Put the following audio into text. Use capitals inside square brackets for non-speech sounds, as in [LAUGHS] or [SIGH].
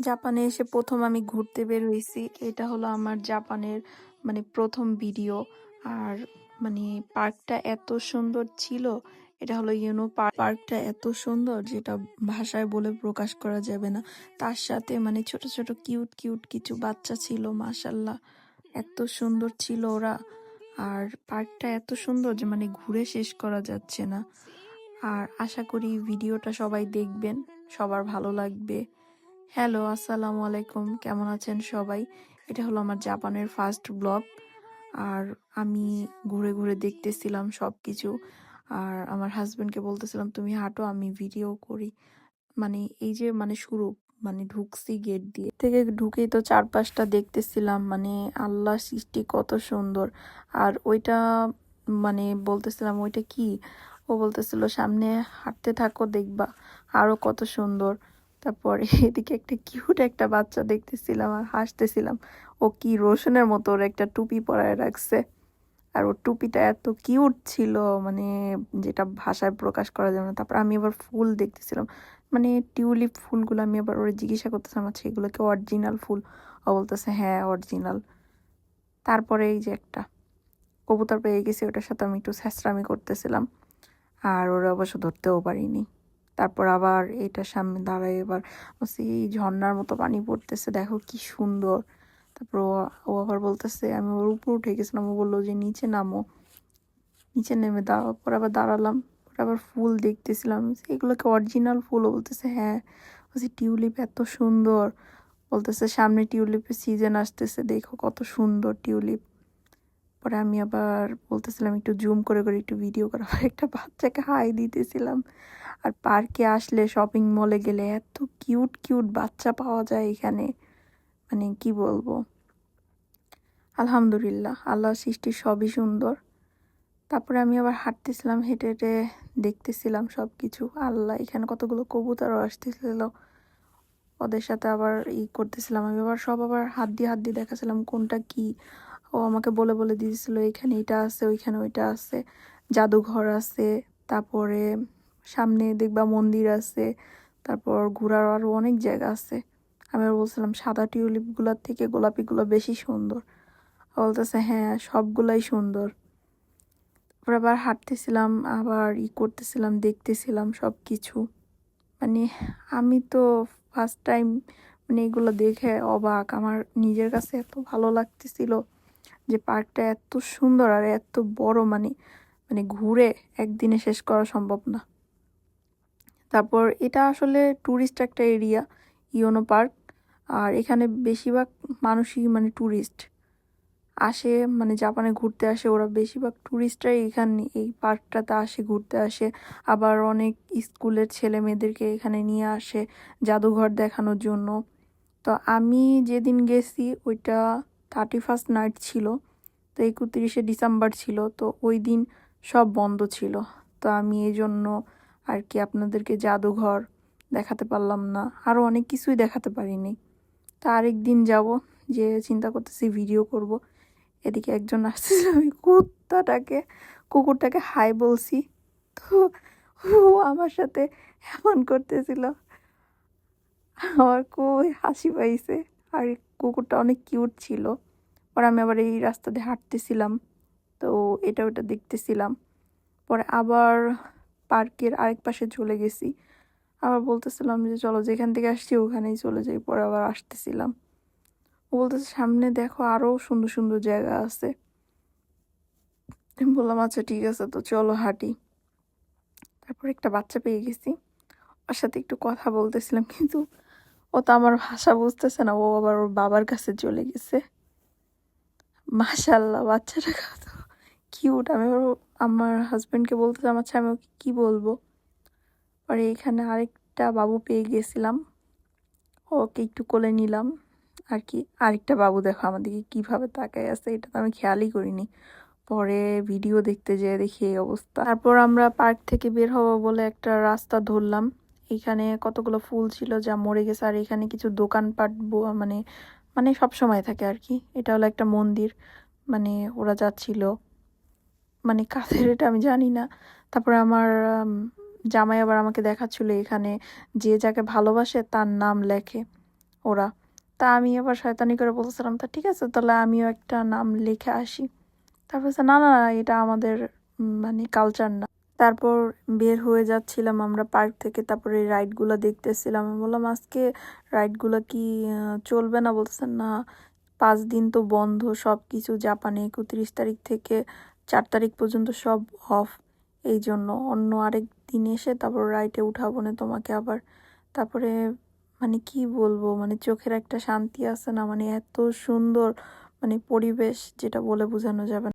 জাপানে এসে প্রথম আমি ঘুরতে বের হইছি এটা হলো আমার জাপানের মানে প্রথম ভিডিও। আর মানে পার্কটা এত সুন্দর ছিল, এটা হলো ইউনো পার্ক। পার্কটা এত সুন্দর যেটা ভাষায় বলে প্রকাশ করা যাবে না। তার সাথে মানে ছোট ছোট, কিউট কিউট কিছু বাচ্চা ছিল, মাশাল্লাহ। এত সুন্দর ছিল ওরা। আর পার্কটা এত সুন্দর যে মানে ঘুরে শেষ করা যাচ্ছে না। আর আশা করি ভিডিওটা সবাই দেখবেন, সবার ভালো লাগবে। হ্যালো, আসসালামু আলাইকুম। কেমন আছেন সবাই? এটা হলো আমার জাপানের ফার্স্ট ব্লগ। আর আমি ঘুরে ঘুরে দেখতেছিলাম সব কিছু আর আমার হাজবেন্ডকে বলতেছিলাম, তুমি হাঁটো, আমি ভিডিও করি। মানে এই যে মানে শুরু মানে ঢুকছি গেট দিয়ে। থেকে ঢুকেই তো চারপাশটা দেখতেছিলাম মানে আল্লাহ সৃষ্টি কত সুন্দর। আর ওইটা মানে বলতেছিলাম, ওইটা কি? ও বলতেছিল, সামনে হাঁটতে থাকো, দেখবা আরও কত সুন্দর। তারপরে [LAUGHS] এদিকে একটা কিউট একটা বাচ্চা দেখতেছিলাম আর হাসতেছিলাম। ও কি রোশনের মতো ওর একটা টুপি পরায় রাখছে। আর ওর টুপিটা এত কিউট ছিল মানে যেটা ভাষায় প্রকাশ করা যাবে না। তারপর আমি আবার ফুল দেখতেছিলাম। মানে টিউলিপ ফুলগুলো আমি আবার ওরা জিজ্ঞাসা করতেছিলাম আচ্ছা এগুলো অরিজিনাল ফুল? ও বলতেছে হ্যাঁ অরিজিনাল তারপরে এই যে একটা কবুতর পেয়ে গেছি, ওটার সাথে আমি একটু স্যাঁচড়ামি করতেছিলাম। আর ওরা অবশ্য ধরতেও পারিনি। তারপর আবার এটার সামনে দাঁড়ায় এবার সেই ঝর্ণার মতো পানি পড়তেছে, দেখো কি সুন্দর। তারপর ও- আবার বলতেছে, আমি ওর উপর উঠে গেছিলাম। ও বলল যে, নিচে নামো। নিচে নেমে দাঁড়াও পরে আবার দাঁড়ালাম আবার ফুল দেখতেছিলাম। এগুলোকে অরিজিনাল ফুল? বলতেছে হ্যাঁ। বলছি, টিউলিপ এত সুন্দর। বলতেছে, সামনে টিউলিপের সিজন আসতেছে, দেখো কত সুন্দর টিউলিপ। পরে আমি আবার বলতেছিলাম একটু জুম করে করে একটু ভিডিও করা একটা বাচ্চাকে হাই দিতেছিলাম। আর পার্কে আসলে শপিং মলে গেলে এত কিউট কিউট বাচ্চা পাওয়া যায় এখানে। মানে কি বলব? আলহামদুলিল্লাহ আল্লাহ সৃষ্টি সবই সুন্দর। তারপরে আমি আবার হাঁটতেছিলাম, হেঁটে হেঁটে দেখতেছিলাম সব কিছু আল্লাহ, এখানে কতগুলো কবুতরও আসতেছিল। ওদের সাথে আবার ই করতেছিলাম আমি। আবার সব আবার হাত দিয়ে হাত দিয়ে দেখাছিলাম কোনটা কি। ও আমাকে বলে বলে দিয়েছিল এখানে এটা আছে, ওইখানে ওইটা আছে, জাদুঘর আছে, তারপরে সামনে দেখবা মন্দির আছে, তারপর ঘোরার আরও অনেক জায়গা আছে। আমি আর বলছিলাম, সাদা টিউলিপগুলোর থেকে গোলাপিগুলো বেশি সুন্দর। বলতেছে হ্যাঁ সবগুলাই সুন্দর। তারপর আবার হাঁটতেছিলাম, আবার ই করতেছিলাম, দেখতেছিলাম সব কিছু মানে আমি তো ফার্স্ট টাইম মানে এগুলো দেখে অবাক, আমার নিজের কাছে এত ভালো লাগতেছিল। যে পার্কটা এত সুন্দর আর এত বড় মানে মানে ঘুরে একদিনে শেষ করা সম্ভব না। তারপর এটা আসলে ট্যুরিস্ট একটা এরিয়া ইয়োনো পার্ক। আর এখানে বেশিরভাগ মানুষই মানে ট্যুরিস্ট আসে মানে জাপানে ঘুরতে আসে, ওরা বেশিরভাগ ট্যুরিস্টরাই এখানে, এই পার্কটাতে আসে, ঘুরতে আসে। আবার অনেক স্কুলের ছেলে মেয়েদেরকে এখানে নিয়ে আসে, জাদুঘর দেখানোর জন্য। তো আমি যেদিন গেছি, ওইটা থার্টি ফার্স্ট নাইট ছিল, তো একত্রিশে ডিসেম্বর ছিল, তো ওই দিন সব বন্ধ ছিল। তো আমি এই জন্য আর কি আপনাদেরকে জাদুঘর দেখাতে পারলাম না, আরও অনেক কিছুই দেখাতে পারিনি। তা আরেক দিন যাব, যে চিন্তা করতেছি ভিডিও করব। এদিকে একজন আসতেছিল, আমি কুত্তাটাকে, কুকুরটাকে হাই বলছি। তো ও আমার সাথে এমন করতেছিল। আমার খুবই হাসি পাইছে। আর কুকুরটা অনেক কিউট ছিল। পরে আমি আবার এই রাস্তা দিয়ে হাঁটতেছিলাম, তো এটা ওটা দেখতেছিলাম। পরে আবার পার্কের আরেক পাশে চলে গেছি। আবার বলতেছিলাম যে, চলো যেখান থেকে আসছি ওখানেই চলে যাই। পরে আবার আসতেছিলাম। ও বলতেছে, সামনে দেখো আরও সুন্দর সুন্দর জায়গা আছে। বললাম আচ্ছা ঠিক আছে, তো চলো হাঁটি। তারপর একটা বাচ্চা পেয়ে গেছি। ওর সাথে একটু কথা বলতেছিলাম, কিন্তু ও তো আমার ভাষা বুঝতেছে না, ও আবার ওর বাবার কাছে চলে গেছে। মাশাল্লাহ বাচ্চাটা কত কিউট আমি আমার হাজব্যান্ডকে বলতেছিলাম আচ্ছা আমি ওকে কী বলব? পরে এখানে আরেকটা বাবু পেয়ে গেছিলাম। ওকে একটু কোলে নিলাম। আর কি, আরেকটা বাবু দেখো আমাদেরকে কীভাবে তাকায় আছে, এটা তো আমি খেয়ালই করিনি। পরে ভিডিও দেখতে যেয়ে দেখি এই অবস্থা। তারপর আমরা পার্ক থেকে বের হব বলে একটা রাস্তা ধরলাম। এখানে কতগুলো ফুল ছিল যা মরে গেছে আর এখানে কিছু দোকানপাট মানে মানে সব সময় থাকে আর কি। এটা হলো একটা মন্দির মানে ওরা যাচ্ছিল। মানে কাদের এটা আমি জানি না। তারপরে আমার জামাই আবার আমাকে দেখাচ্ছিল এখানে যে যাকে ভালোবাসে তার নাম লেখে ওরা। তা আমি আবার শয়তানি করে বলছিলাম তা ঠিক আছে তাহলে আমিও একটা নাম লিখে আসি। তারপর না না, এটা আমাদের মানে কালচার না। তারপর বের হয়ে যাচ্ছিলাম আমরা পার্ক থেকে, তারপরে রাইডগুলো দেখতেছিলাম। আমি বললাম, আজকে রাইডগুলো কি চলবে না? বলছেন না, পাঁচ দিন তো বন্ধ সব কিছু জাপানে একত্রিশ তারিখ থেকে চার তারিখ পর্যন্ত সব অফ। এই জন্য অন্য আরেক দিন এসে তারপর রাইডে উঠাবো না তোমাকে আবার। তারপরে মানে কি বলব মানে চোখের একটা শান্তি আছে না মানে এত সুন্দর মানে পরিবেশ, যেটা বলে বোঝানো যাবে না।